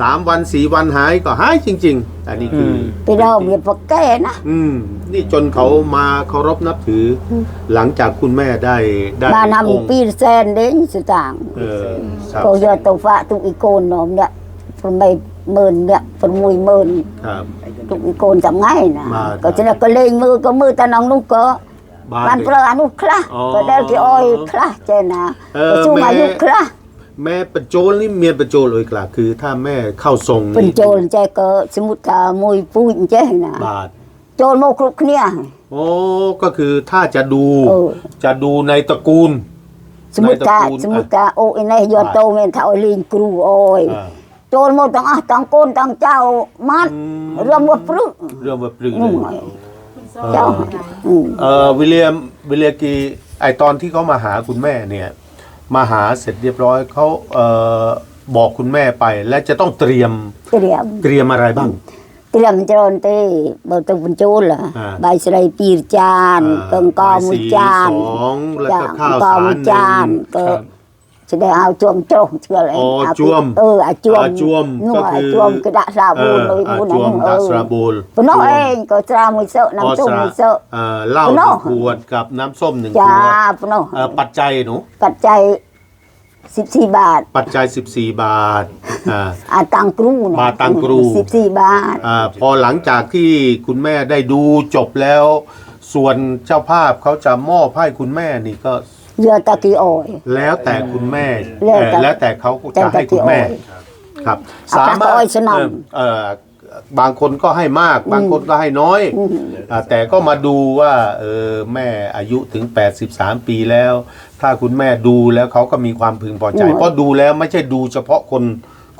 [SPEAKER 5] สามวันสี่วันหายก็หายจริง ๆ อันนี้คืออ
[SPEAKER 3] ไปเริ่มเรียนพวกแก่นะ
[SPEAKER 5] อืมนี่จนเขามาเคารพนับถืออหลังจากคุณแม่ได้ได้
[SPEAKER 3] บ้าน
[SPEAKER 5] องค์
[SPEAKER 3] ทำปีแซนเด้งสตางค์
[SPEAKER 5] เออครับ
[SPEAKER 3] ก็ยอตัวฟ้าตุกอีโกนนอมเนี่ยพไม่ห มื่นเนี่ยพมวยหมื่น
[SPEAKER 5] ครับ
[SPEAKER 3] ตุกอีโกนจำง่ายนะ
[SPEAKER 5] มา
[SPEAKER 3] ก็จะก็เลยมือก็มือตาน้องนุกก็
[SPEAKER 5] บ้าน
[SPEAKER 3] บ้านเปลือนุคละ
[SPEAKER 5] อ๋อ
[SPEAKER 3] ก็ได้กี่อ้อยคละเจนะ
[SPEAKER 5] เออ
[SPEAKER 3] ก็สู้
[SPEAKER 5] แม่
[SPEAKER 3] มายุคละ
[SPEAKER 5] แม่ประโจลนี่เมียประโจลเลยกล่ะคือ ถ้าแม่เข้าทรง
[SPEAKER 3] เป็น
[SPEAKER 5] นี่
[SPEAKER 3] โจรใจก็สมมุติกามวยปุ้ยเจนะ
[SPEAKER 5] บาท
[SPEAKER 3] โจรโมครุกเนี่ย
[SPEAKER 5] โอ้ก็คือถ้าจะดู
[SPEAKER 3] เออ
[SPEAKER 5] จะดูในตระกูล
[SPEAKER 3] สมมุติกา
[SPEAKER 5] ในตระกูล
[SPEAKER 3] สมมุติกาโอ้ยในยอดโตเมนเท่าลิงกรูโอ้ย
[SPEAKER 5] อ่า
[SPEAKER 3] โจรหมดตั้งอะตั้งโกนตั้งเจ้ามัด
[SPEAKER 5] อืม
[SPEAKER 3] เรื่องว่าปรึก
[SPEAKER 5] เรื่องแบบปรึง
[SPEAKER 3] นุ่ง
[SPEAKER 5] เลย
[SPEAKER 3] เจ้าอืม
[SPEAKER 5] เออวิลเลียมวิลเลียกีไอตอนที่เขามาหาคุณแม่เนี่ย มาหาเสร็จเรียบร้อยเขาเอ่อบอกคุณแม่ไปและจะต้องเตรียม
[SPEAKER 3] เตรียม
[SPEAKER 5] เตรียมอะไรบ้าง
[SPEAKER 3] เตรียมโจรเต้บ่ต้องเป็นโจรล่ะ
[SPEAKER 5] อ่า
[SPEAKER 3] ใบสไลปีรจาน
[SPEAKER 5] อ่า
[SPEAKER 3] กังกอมุจาน
[SPEAKER 5] ใบสีสองแล้วก็
[SPEAKER 3] จ้ะ
[SPEAKER 5] ข้าว
[SPEAKER 3] กอ
[SPEAKER 5] สาร
[SPEAKER 3] มุจาน
[SPEAKER 5] หนึ่ง
[SPEAKER 3] ก็
[SPEAKER 5] ครับ
[SPEAKER 3] จะได้เอาจวมตรงเชื่ออะไร
[SPEAKER 5] อ๋อ
[SPEAKER 3] เอาไป
[SPEAKER 5] จวม
[SPEAKER 3] เออเอาจวม
[SPEAKER 5] อ่าจวม
[SPEAKER 3] นู่น
[SPEAKER 5] ก็
[SPEAKER 3] เอา
[SPEAKER 5] คือ
[SPEAKER 3] จวมกระดาษสา
[SPEAKER 5] เอ
[SPEAKER 3] บูน
[SPEAKER 5] อ
[SPEAKER 3] เลย
[SPEAKER 5] อ่า
[SPEAKER 3] บุญ
[SPEAKER 5] จวม
[SPEAKER 3] เอ
[SPEAKER 5] ดั
[SPEAKER 3] อ
[SPEAKER 5] สราบูล
[SPEAKER 3] ปนน้องเองก็ตรามือเสอะ
[SPEAKER 5] อ๋อ
[SPEAKER 3] น้ำส้ม
[SPEAKER 5] สระ
[SPEAKER 3] มือเสอะ
[SPEAKER 5] เอ่อเหล้าห
[SPEAKER 3] ปนน้
[SPEAKER 5] นึ่
[SPEAKER 3] อง
[SPEAKER 5] งขวดกับน้ำส้มหนึ่งข
[SPEAKER 3] จ้าว
[SPEAKER 5] ด
[SPEAKER 3] ปนน้อง
[SPEAKER 5] เอ่อปัจจัยหนู
[SPEAKER 3] ปัจจัยสิบสี่บาท
[SPEAKER 5] ปัจจัย 14 บาทอ่า
[SPEAKER 3] อาตังกรูนะ
[SPEAKER 5] บาทตังกรู
[SPEAKER 3] สิบสี่บาท
[SPEAKER 5] อ่าพอหลังจากที่คุณแม่ได้ดูจบแล้ว ส่วนเจ้าภาพเขาจะมอบให้คุณแม่นี่ก็
[SPEAKER 3] เรือตะกี้โอย
[SPEAKER 5] แล้วแต่คุณแม่
[SPEAKER 3] แล้วแต่
[SPEAKER 5] เอ่อแล้วแต่เขาจะให้คุณแม่ ครับ
[SPEAKER 3] เอา
[SPEAKER 5] สามารถ
[SPEAKER 3] เอาไปสนอง
[SPEAKER 5] เอ่อเอ่อบางคนก็ให้มาก บางคนก็ให้น้อยอ่าแต่ก็มาดูว่าเออแม่อายุถึง 83 ปีแล้ว ถ้าคุณแม่ดูแล้วเขาก็มีความพึงพอใจ เพราะดูแล้วไม่ใช่ดูเฉพาะคน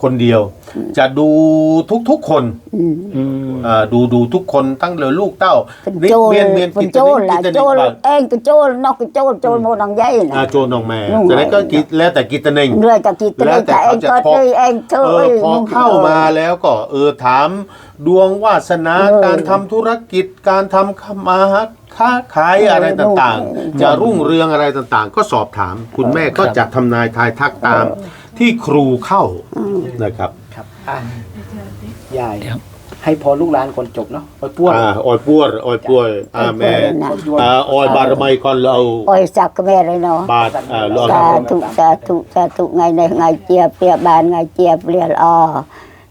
[SPEAKER 5] คนเดียว จะดูทุกๆคน
[SPEAKER 3] อืม
[SPEAKER 2] อืม
[SPEAKER 5] อ่าดูดูทุกคนตั้งเลยลูกเต้า
[SPEAKER 3] เป็น
[SPEAKER 5] นิ
[SPEAKER 3] โจร
[SPEAKER 5] เมียนเมียน
[SPEAKER 3] เป็น
[SPEAKER 5] กิต
[SPEAKER 3] โจร
[SPEAKER 5] นิ
[SPEAKER 3] ล่ะ
[SPEAKER 5] กิต
[SPEAKER 3] โจ
[SPEAKER 5] นิ
[SPEAKER 3] ร
[SPEAKER 5] บาง
[SPEAKER 3] เองก็โจรนอกก็โจรโจรโมนังใหญ่
[SPEAKER 5] อ่า
[SPEAKER 3] นะ
[SPEAKER 5] โจรน้องแม่
[SPEAKER 3] น้อง
[SPEAKER 5] จากนั้นก็
[SPEAKER 3] แม่
[SPEAKER 5] กินแล้วแต่กิตเนง
[SPEAKER 3] เรื่อยจากกิจ
[SPEAKER 5] แล้ว
[SPEAKER 3] เลย
[SPEAKER 5] แต่
[SPEAKER 3] แต่เอง
[SPEAKER 5] เขาจะ
[SPEAKER 3] ก็
[SPEAKER 5] พอ
[SPEAKER 3] ได้เองเธอ
[SPEAKER 5] เออพอเข้ามาแล้วก็เออถามดวงวาสนา
[SPEAKER 3] เออ
[SPEAKER 5] การทำธุรกิจการทำมาค้าขายอะไรต่าง
[SPEAKER 3] เออ
[SPEAKER 5] ๆจะรุ่งเรืองอะไรต่างๆ ก็สอบถาม คุณแม่ก็จะทำนายทายทักตาม ที่ครูเข้านะครับ
[SPEAKER 1] ครับอะยายให้พอลูกหลานคนจบเนาะไปป้วน
[SPEAKER 5] อ่าออยปัวออยปัวอ่าแม่อ่าออยบารมีก่อนเรา
[SPEAKER 3] โอ้ยสักก็แม่เลยเนาะ
[SPEAKER 5] บาทอ่าเรา
[SPEAKER 3] สาธุสาธุสาธุไงในไงเจียเปรียบานไงเจียเปรียลอ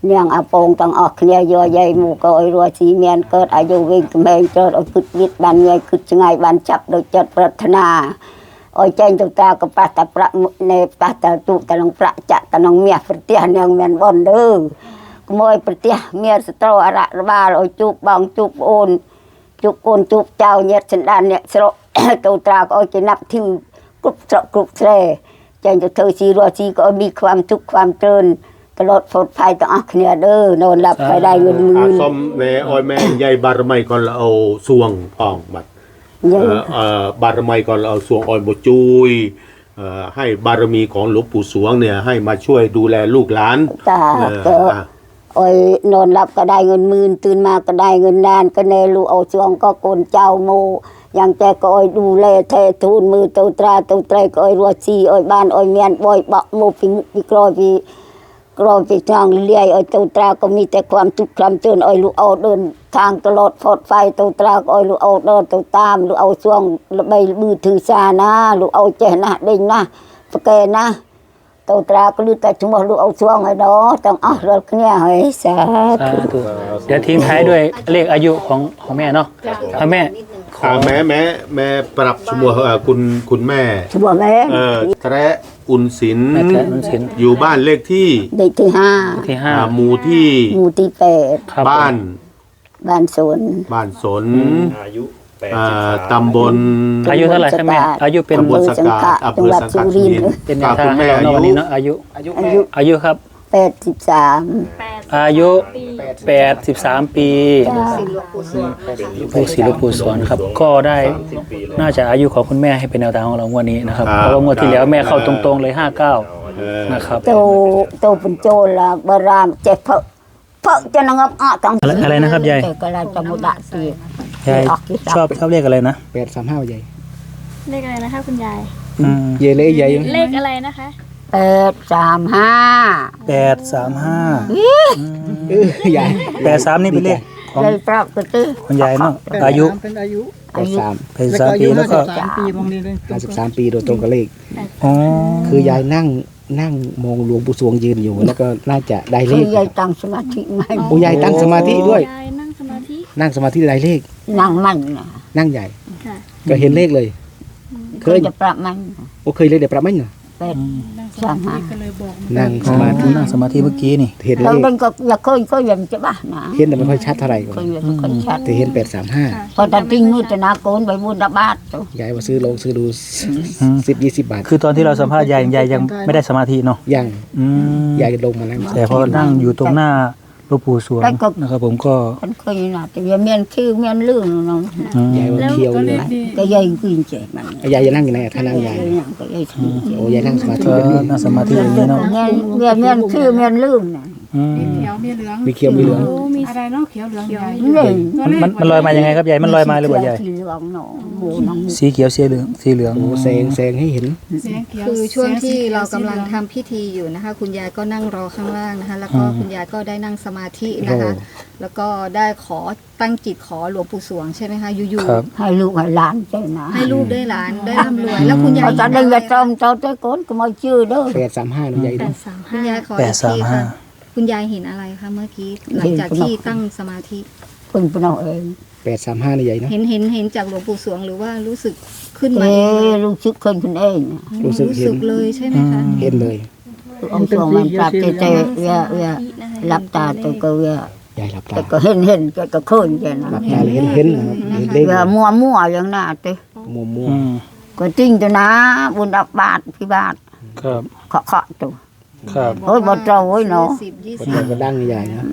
[SPEAKER 3] เนียงอาโปงตังออกเนี่ยยอใหญ่หมู่ก็ออยรัวสีเมียนเกิดอายุวิ่งกำแพงเจอดออยคึดวิทย์บานไงคึดไงบานจับโดยจัดปรารถนาออย แจ้งตุตากับปัตตะประในปัตตะตุตะลงประจะตะนองเมียปฏิหเนียงแมนบอนเด้อขโมยปฏิเมียสตรออะระระบาลออยจุบบองจุบโอน จุกโกนจุกเจ้าเนี่ยฉันดานเนี่ยสระ ตัวตราก็เอาจะนับทิมกรุบสระกรุบแทรใจจะเธอชีรัวชีก็มีความทุกข์ความเจริญตลอดปลอดภัยต่างอักเนี่ยเด้อนอนหลับไปได้เงินหมื่
[SPEAKER 5] อาน ส้มแม่ออยแม่ใหญ่ บารมีก่อนเราเอาสวงออกบัด
[SPEAKER 3] เย
[SPEAKER 5] เอ่
[SPEAKER 3] อะ
[SPEAKER 5] อเอ่อบารมีก่อนเราเอาสวงออยบจุยเอ่อให้บารมีของหลวงปู่สวงเนี่ยให้มาช่วยดูแลลูกหลาน
[SPEAKER 3] ตา
[SPEAKER 5] เอ่อ
[SPEAKER 3] ก็
[SPEAKER 5] อะ
[SPEAKER 3] โอ้ยนอนหลับก็ได้เงินหมื่นตื่นมาก็ได้เงินนานก็เนลูเอาช่วงก็โกนเจ้าโมอย่างแต่ก็โอ้ยดูแลเททูนมือเตาตราเตาไตรก็โอ้ยรัวชีโอ้ยบ้านโอ้ย กรอยปีกรอไปทางเลียไอ้ตัวตราก็มีแต่ความทุกข์ความเจริญไอ้ลูกเอาเดินทางตลอดปลอดไฟตัวตราก็ไอ้ลูกเอาเดินตัวตามลูกเอาช่วงใบมือถือซานะลูกเอาเจนะเด้งนะสแกนนะตัวตราก็ลือแต่ชั่วโมงลูกเอาช่วงไอ้เนาะต้องเอารถเนี่ยให้สา
[SPEAKER 2] สา
[SPEAKER 3] ธุ
[SPEAKER 2] ธุเดี๋ยวทิ้งท้ายด้วยเลขอายุของของแม่เนาะเอาแม่ ขอ
[SPEAKER 5] อ่าแม่แม่แม่ปรับชั่วโมงเอ่อคุณคุณแม่
[SPEAKER 3] ชั่วโมงแม่
[SPEAKER 5] เอ่อแตระอุ่นศิลป์
[SPEAKER 2] แม่แตะนุ่นสิน
[SPEAKER 5] อยู่บ้านเลขที่
[SPEAKER 3] เด็กที่ห้า
[SPEAKER 2] ที่ห้า
[SPEAKER 5] อ่าหมู่ที่
[SPEAKER 3] หมู่ที่แปด
[SPEAKER 2] ครับ
[SPEAKER 5] บ้าน
[SPEAKER 3] บ้านสวน
[SPEAKER 5] บ้านสน
[SPEAKER 6] อายุแปด
[SPEAKER 5] อ่
[SPEAKER 6] สิบาสาม
[SPEAKER 5] ตำบล
[SPEAKER 2] อายุเท่าไหร่ครับแม่อายุเป็น
[SPEAKER 5] ตำบลสกาดอำเภอสังกัดสุรินทร์
[SPEAKER 2] เป็นแนว
[SPEAKER 5] คุ
[SPEAKER 2] ทาง
[SPEAKER 5] ณ
[SPEAKER 2] ให้
[SPEAKER 5] แม่
[SPEAKER 2] เรา
[SPEAKER 5] อา
[SPEAKER 2] เนาะวัน
[SPEAKER 5] ยุ
[SPEAKER 2] นี้เนาะอายุ
[SPEAKER 1] อายุ
[SPEAKER 3] อา
[SPEAKER 1] แม่
[SPEAKER 3] ยุ
[SPEAKER 2] อายุครับ
[SPEAKER 3] แปดสิบสาม
[SPEAKER 2] อายุแปดสิบสามปี
[SPEAKER 3] จ้า
[SPEAKER 2] ลูกศิษย์หลูกปู่สวนครับ ก็ได้น่าจะอายุของคุณแม่ให้เป็นแนวทางของเรางวันนี้นะครับ
[SPEAKER 5] ครับ
[SPEAKER 2] เพราะว่างวดที่แล้วแม่เข้าตรงๆเลยห้าเก้า
[SPEAKER 5] เออ
[SPEAKER 2] นะครับ
[SPEAKER 3] โตโตเป็นโจรละบารามเจ็บเพอะเพอะจะนังบอะตั้ง
[SPEAKER 2] อะไรอะไรนะครับยาย
[SPEAKER 3] แต่ก็เราจะมุดะตี
[SPEAKER 2] ยายชอบชอบเลขอะไรนะ
[SPEAKER 1] แปดสามห้าใหญ่
[SPEAKER 7] เลขอะไรนะคะคุณยาย
[SPEAKER 2] อืม
[SPEAKER 1] เยเล่ใหญ่
[SPEAKER 7] เลขอะไรนะคะ
[SPEAKER 3] แปดสามห้า
[SPEAKER 2] แปดสามห้า
[SPEAKER 1] เออใหญ่
[SPEAKER 2] แปดสามนี่เป็นเลขของ
[SPEAKER 3] เลยปรับก็ตื้อ
[SPEAKER 2] คุณยายเนาะอายุ
[SPEAKER 8] เป็นอายุ
[SPEAKER 1] แปดสาม
[SPEAKER 2] แปดสามปีแล้วก็
[SPEAKER 8] สามปีบางทีเลย
[SPEAKER 1] ห้าสิบสามปีโดยตรงกับเลข
[SPEAKER 2] อ๋อ
[SPEAKER 1] คือยายนั่งนั่งมองหลวงปู่สวงยืนอยู่แล้วก็น่าจะได้เล
[SPEAKER 3] คือ
[SPEAKER 1] ข
[SPEAKER 3] ยายตั้งสมาธิไม่
[SPEAKER 1] โอ้ยายตั้งสมาธิด้วย
[SPEAKER 7] ยายนั่งสมาธิ
[SPEAKER 1] นั่งสมาธิได้เลข
[SPEAKER 3] นั่งมันนะ
[SPEAKER 1] นั่งใหญ่
[SPEAKER 7] ค่ะ
[SPEAKER 1] ก็เห็นเลขเลย เค
[SPEAKER 3] เคย
[SPEAKER 1] ย
[SPEAKER 3] จะปรับมัน
[SPEAKER 1] โอ้เคยเลยเดี๋ยวปรับไหมเนาะ
[SPEAKER 3] แปดสามห้า
[SPEAKER 8] ก็เลยบอก
[SPEAKER 1] นั่ง
[SPEAKER 2] อ๋
[SPEAKER 1] ส
[SPEAKER 2] อ
[SPEAKER 1] มาธิ
[SPEAKER 2] นั่งสมาธิเมื่อกี้นี่
[SPEAKER 1] เห็นเล
[SPEAKER 3] เรา
[SPEAKER 1] ข
[SPEAKER 3] เล่นก็อยากเคยเคยยังจะบ้านะ
[SPEAKER 1] เห็นแต่ไม่ค่อยชัดเท่าไหร่ก่อน
[SPEAKER 3] เคยยังไม่ค่อยชัด
[SPEAKER 1] แต่เห็นแปดสามห้า
[SPEAKER 3] พอตัดทิ้งมือจะนาโกนไปบุญระบาดตัวยา
[SPEAKER 1] ยมาซื้อลงซื้อดูสิบยี่สิบบาท
[SPEAKER 2] คือตอนที่เราสัมภาษณ์ยายยายยังไม่ได้สมาธิเนาะ
[SPEAKER 1] ยัง
[SPEAKER 2] อืม
[SPEAKER 1] ยายลงมาแล้ว
[SPEAKER 2] แต่พอนั่งอยู่ตรงหน้าห ลวงปู่สวงนะครับ ผมก็
[SPEAKER 3] มันเคยนะแต่ยังเมียนคิ้วเมียนลื่นน้อง
[SPEAKER 2] อืม
[SPEAKER 1] ยายว่าเคี้ยวเลย
[SPEAKER 3] ก็ยายกินเจ็บมัน
[SPEAKER 1] ยายจะนั่งยังไงอะถ้านั่งยาย
[SPEAKER 3] ก็ยายกินเจ็บ
[SPEAKER 1] โอ้ยายนั่งสมาธิ
[SPEAKER 2] ก็
[SPEAKER 1] แบบนี้
[SPEAKER 2] นั่งสมาธิอย่างนี้เนาะ
[SPEAKER 3] เมียนเมียนเมียนคิ้วเมียนลื่นน่ะ
[SPEAKER 2] อืม
[SPEAKER 8] เขียวมีเหลือง
[SPEAKER 1] มีเคี้ยวมีเหลือง
[SPEAKER 7] โอ้มี
[SPEAKER 8] อะไรเนาะเขียวเหลืองใหญ่
[SPEAKER 3] นี่
[SPEAKER 2] มันมันมันลอยมายังไงครับยายมันลอยมาหรือเปล่ายาย
[SPEAKER 3] สีเหลืองหนอหมูน้อง
[SPEAKER 2] สีเขียวสีเหลืองสีเหลือง
[SPEAKER 1] โอ้แสงแสงให้เห็น
[SPEAKER 8] แสงเขียว
[SPEAKER 4] คือช่วงที่เรา
[SPEAKER 8] แส
[SPEAKER 4] กำ
[SPEAKER 8] สี
[SPEAKER 4] ลัง
[SPEAKER 8] หอ
[SPEAKER 4] ทำพิธีอยู่นะคะ คุณยายก็นั่งรอข้างล่างนะคะ แล้วก็
[SPEAKER 2] อืม
[SPEAKER 4] คุณยายก็ได้นั่งสมาธินะคะ
[SPEAKER 1] โอ้
[SPEAKER 4] แล้วก็ได้ขอตั้งจิตขอหลวงปู่สวงใช่ไหมคะอยู่
[SPEAKER 2] ครับ
[SPEAKER 3] ให้ลูกให้หลานใช่นะ
[SPEAKER 4] ๆให้ลูกได้หลานได้ร่ำรวยแล้วคุณยาย
[SPEAKER 3] เขาจะได้ยาจอมเจ้าเจ้าโกนก็มาชื่อเด้อ
[SPEAKER 1] แปดสามห้านะยาย
[SPEAKER 7] แป
[SPEAKER 1] ดู
[SPEAKER 7] ดสาม
[SPEAKER 4] คุณ
[SPEAKER 7] ห้ายา
[SPEAKER 4] ยขอ
[SPEAKER 2] แป
[SPEAKER 4] อี
[SPEAKER 2] ด
[SPEAKER 4] ก
[SPEAKER 2] สาม
[SPEAKER 4] ที
[SPEAKER 2] ห้า
[SPEAKER 4] ค่ะ คุณยายเห็นอะไรคะเมื่อกี้ หลังจากที่ตั้งสมาธิ
[SPEAKER 3] เพิ่นเป็นเอาเอง
[SPEAKER 1] แปดสามห้านะยายเนาะ
[SPEAKER 4] เห็นเห็นเห็นจากหลวงปู่สวงหรือว่ารู้สึกขึ้นมา
[SPEAKER 3] เอ้
[SPEAKER 4] เอง
[SPEAKER 3] ลูกชึกคนคนเองน่ะ
[SPEAKER 1] รู้สึก
[SPEAKER 4] รู้
[SPEAKER 1] เห็
[SPEAKER 4] สึ
[SPEAKER 1] น
[SPEAKER 4] กเลยใช่ไหมคะ
[SPEAKER 1] เห็นเลย
[SPEAKER 3] เอาสองมันปรับเตเตเวียเวียหลับตาตัวก็เวีย
[SPEAKER 1] ยายหลับตา
[SPEAKER 3] แต่ก็เห็นเห็นแต่ก็เคยแค่นั้
[SPEAKER 1] หลั
[SPEAKER 3] น
[SPEAKER 1] บตาเลยเห็นเห็นนะครับเห็นเลข
[SPEAKER 3] เวียมัวมัวอย่างน่าเต้
[SPEAKER 1] มัวมัว
[SPEAKER 2] อืม
[SPEAKER 3] ก็จริงตัวนะบุญดับบาทพี่บาท
[SPEAKER 2] ครับ
[SPEAKER 3] เคาะเคาะตัว
[SPEAKER 2] ครับ
[SPEAKER 3] เฮ้ยบ่เจ้าเว้ยเนาะ
[SPEAKER 4] สิบยี่
[SPEAKER 1] คน
[SPEAKER 4] สิบ
[SPEAKER 1] เดียวก็ดังใหญ่นะ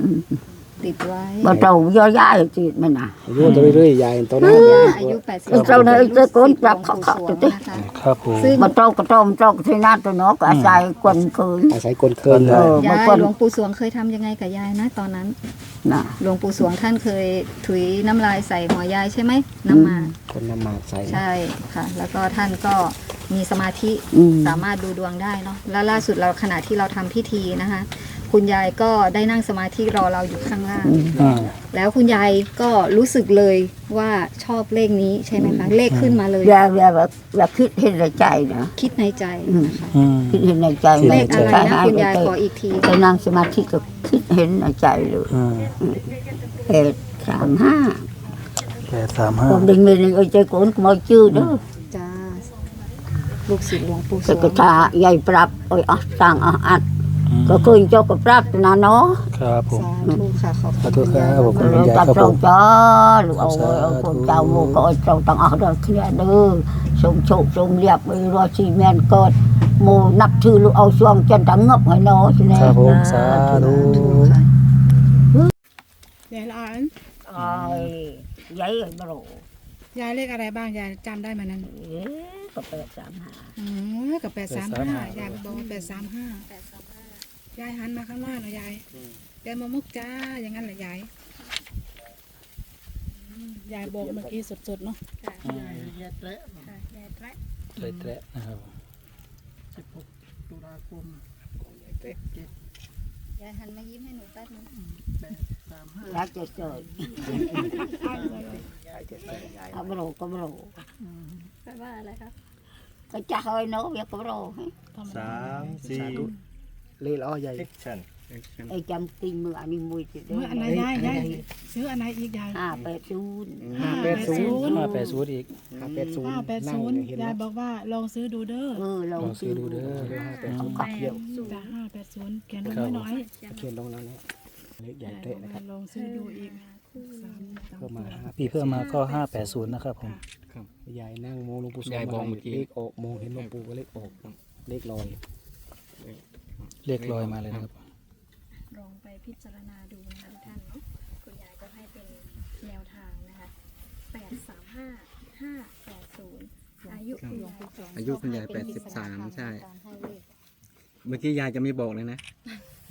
[SPEAKER 4] ติดไว้
[SPEAKER 3] บ่เจ้าย่อยายจีดมันน่ะ
[SPEAKER 1] อายุตัวเรื่อยๆใหญ่ตัวนั้น
[SPEAKER 4] ย่าอายุแปดสิบ
[SPEAKER 3] เจ้าเนี่ยเจ้าโกนจับเขาเขา
[SPEAKER 4] หลวง
[SPEAKER 3] ติ
[SPEAKER 4] ปู่สวงนะคะ
[SPEAKER 2] ครับผม
[SPEAKER 4] ซึ่ง
[SPEAKER 3] บ่เจ้าก็ต้มเจ้าก็ที่นั่นตัวเนาะก็อาศัยกวนคืน
[SPEAKER 1] อาศัยกลเคินเล
[SPEAKER 3] เอยอ
[SPEAKER 4] ยา
[SPEAKER 3] บ่
[SPEAKER 4] ย
[SPEAKER 3] กวน
[SPEAKER 4] หลวงปู่สวงเคยทำยังไงกับยายนะตอนนั้น
[SPEAKER 3] น่ะ
[SPEAKER 4] หลวงปู่สวงท่านเคยถุยน้ำลายใส่หัวยายใช่ไหมน้ำหมาก
[SPEAKER 1] คนนำมาใส่
[SPEAKER 4] ใช่ค่ะ แล้วก็ท่านก็ มีสมาธิ
[SPEAKER 3] อืม
[SPEAKER 4] สามารถดูดวงได้เนาะแล้วล่าสุดเราขณะที่เราทำพิธีนะคะ คุณยายก็ได้นั่งสมาธิรอเราอยู่ข้างล่าง
[SPEAKER 2] อ่า
[SPEAKER 4] แล้วคุณยายก็รู้สึกเลยว่าชอบเลขนี้ใช่ไหมคะเลขขึ้นมาเลย
[SPEAKER 3] อย่าอย่าแบบอย่าคิดเห็นในใจนะ
[SPEAKER 4] คิดในใจนะคะ
[SPEAKER 2] อืม
[SPEAKER 3] คิดเห็นในใจ
[SPEAKER 4] เลขอะไรนะ
[SPEAKER 3] ให้
[SPEAKER 4] คุณยาย
[SPEAKER 3] ไป
[SPEAKER 4] ขออีกที
[SPEAKER 3] ไปนั่งสมาธิก็คิดเห็นในใจเลย
[SPEAKER 2] อืม
[SPEAKER 3] เอ็ดสามห้า
[SPEAKER 2] แปดสามห้า
[SPEAKER 3] ผมดึงเลยเอ้ยใจโกนก็มาชื่อเด้อ
[SPEAKER 4] จ้า ลูกศิษย์หลวงปู่ส
[SPEAKER 3] แต่
[SPEAKER 4] ว
[SPEAKER 3] ก็
[SPEAKER 4] ง
[SPEAKER 3] ทาใหญ่ปรับเอ้ยอะต่างอะอัด ก็เคยเจ้าก็ปรับนะเนาะ
[SPEAKER 2] ครับผม
[SPEAKER 4] สาธุค่ะขอบ
[SPEAKER 2] ขอ
[SPEAKER 4] คุณ
[SPEAKER 2] โทษ
[SPEAKER 4] คุณ
[SPEAKER 2] ครั
[SPEAKER 4] ยาย
[SPEAKER 2] บผม
[SPEAKER 3] จับเราจ้าลูกเอาไว้เอาคนเจ้าโมก็เอาเจ้าต่างเอาเด้อเคลียร์เด้อสมโชคสมเรียบเอ้ยรอชีแม่นเกิดโมนับถือลูกเอาช่วงจนตั้งงบให้เนาะใช่ไหม
[SPEAKER 2] ครับผมสาธุ
[SPEAKER 4] ค่ะ
[SPEAKER 8] ยายหลาน
[SPEAKER 3] ไอ้ยัยไอ้บร
[SPEAKER 8] ยายเลขอะไรบ้างยายจำได้ไหมานั้น
[SPEAKER 3] เอ๊ะ ก็แปดสามห้า
[SPEAKER 8] อ๋อกับแปดสามห้ายายบอกว่าแปดสามห้ายายหันมาข้างหน้าหน่อยยายยายมามุกจ้าอย่างนั้นแหละยายอืมยายบอกเมื่อกี้สดๆเนาะ
[SPEAKER 2] เตะเตะนะครับ
[SPEAKER 4] ยายหันมายิ้มให้หนูแป๊บนึง
[SPEAKER 3] รักจะเกิดเอาบรก็บร
[SPEAKER 7] แปลว่าอะไรครับ
[SPEAKER 3] ก็จะให้เนาะอย่าก็บร
[SPEAKER 6] สามสี่
[SPEAKER 1] เล่ล้อใหญ่
[SPEAKER 6] แอคชั่น
[SPEAKER 3] ไอ้จำตีมืออันนี้มวยจะ
[SPEAKER 8] เมื่ออันไหนยายยายซื้ออันไหนอีกยาย
[SPEAKER 3] ห้าแปดศูนย์
[SPEAKER 1] ห้าแปดศูนย์
[SPEAKER 2] ห้าแปดศูนย์อีก
[SPEAKER 1] ห้าแปดศูนย์
[SPEAKER 8] ห้าแปด
[SPEAKER 1] นั่ง
[SPEAKER 8] ศูนย์
[SPEAKER 1] เห็น
[SPEAKER 8] ยาย
[SPEAKER 1] ไหม
[SPEAKER 8] บอกว่าลองซื้อดูเด้อ
[SPEAKER 3] เออเรา
[SPEAKER 2] ลองซื้อดูเด้อ
[SPEAKER 1] ห้าแปดศูนย์ขับเดียว
[SPEAKER 8] จ้าห้าแปดศูนย์เขียนลง
[SPEAKER 2] ครับ
[SPEAKER 8] ไว้หน่อย
[SPEAKER 1] เขียนลงแล้วเนี่ยเลขใหญ่
[SPEAKER 8] ยายบ
[SPEAKER 1] เตะ
[SPEAKER 8] อก
[SPEAKER 1] นะค
[SPEAKER 8] ว่า
[SPEAKER 1] รับ
[SPEAKER 8] ลองซื้อดูอีกสาม
[SPEAKER 1] เพิ่มมาห้า
[SPEAKER 2] ปีเพิ่มมาก็ห้าแปดศูนย์นะครับผม
[SPEAKER 1] ยายนั่งมองหลวงปู่สวง
[SPEAKER 9] ยายบอกเมื่อกี้
[SPEAKER 1] เลขออกมองเห็นหลวงปู่ก็เลขออกเลขลอย
[SPEAKER 2] เลขลอยมาเลยนะครับ
[SPEAKER 7] ลองไปพิจารณาดูนะคะทุกท่านเนาะคุณยายก็ให้เป็นแนวทางนะคะแปดสามห้าห้าแปดศูนย์อายุคุณยาย
[SPEAKER 9] อายุคุณยาย
[SPEAKER 7] ก็ให้เป็น
[SPEAKER 9] 83ใช่
[SPEAKER 7] การให้เลข
[SPEAKER 9] เมื่อกี้ยายจะไม่บอกเลยนะ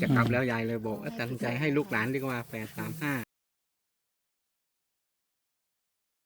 [SPEAKER 9] จะกลับแล้วยายเลยบอกเอ้ยตัดสินใจให้ลูกหลานดีกว่าแปดสามห้า